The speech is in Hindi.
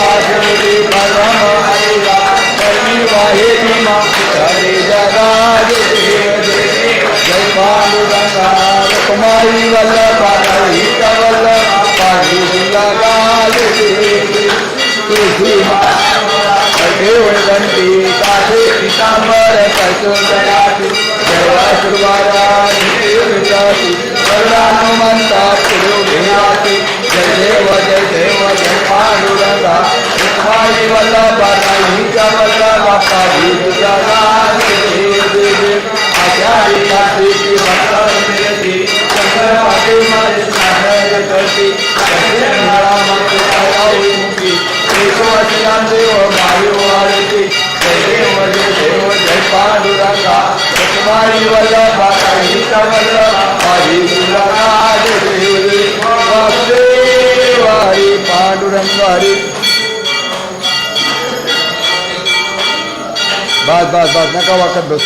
वासुदेव परम हरिया परिवाहे भीमा हरे जगा देव देव जय कुमारी सुरवारा करुणानुमंता पुरो भेयाती जय देव जय देव जय पांडुरंगा वल्लभ हरि वल्लभ पांडु लगा देव आचार्य काठी की भक्ता मिलती शंकर पाटी मारे स्नान करती जय राम आया हुई मुक्ति। केशवाचनाम देव मायो आरती। जय जय देव जय पांडुरंगा कुमारी वल्लभ गीता वल्लभ हरि दुर्गा देव वासुदेव हरि पांडुरंग हरि বাস বাস বাস নেকা ওয়ার্কার দোষ